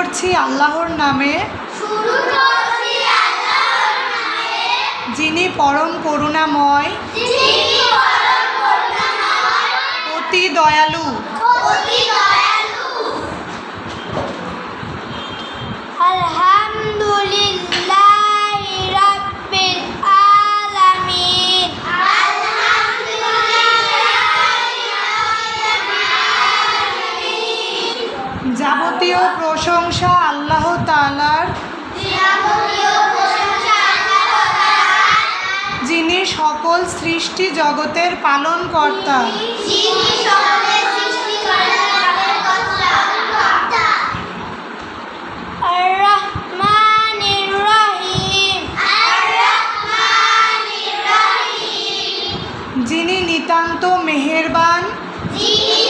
করছি আল্লাহর নামে। যিনি পরম করুণাময়। অতি দয়ালু। যাবতীয় প্রশংসা আল্লাহ তালার যিনি সকল সৃষ্টি জগতের পালন কর্তা যিনি নিতান্ত মেহেরবান। যিনি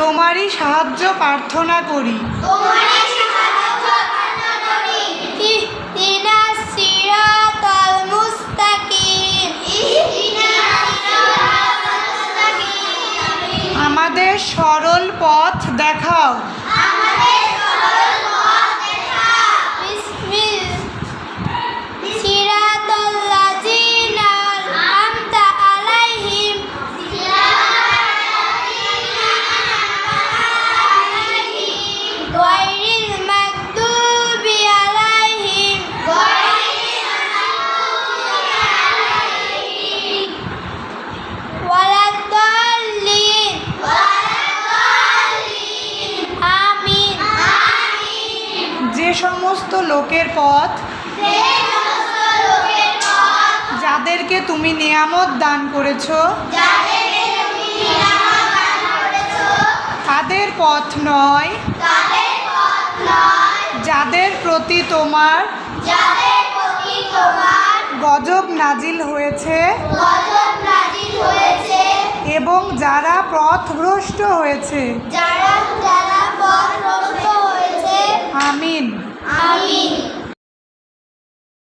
তোমারই সাহায্য প্রার্থনা করি। আমাদের সরল পথ দেখাও। সমস্ত লোকের পথ যাদেরকে তুমি নিয়ামত দান করেছ তাদের পথ নয় যাদের প্রতি তোমার গজব নাজিল হয়েছে এবং যারা পথভ্রষ্ট হয়েছে যারা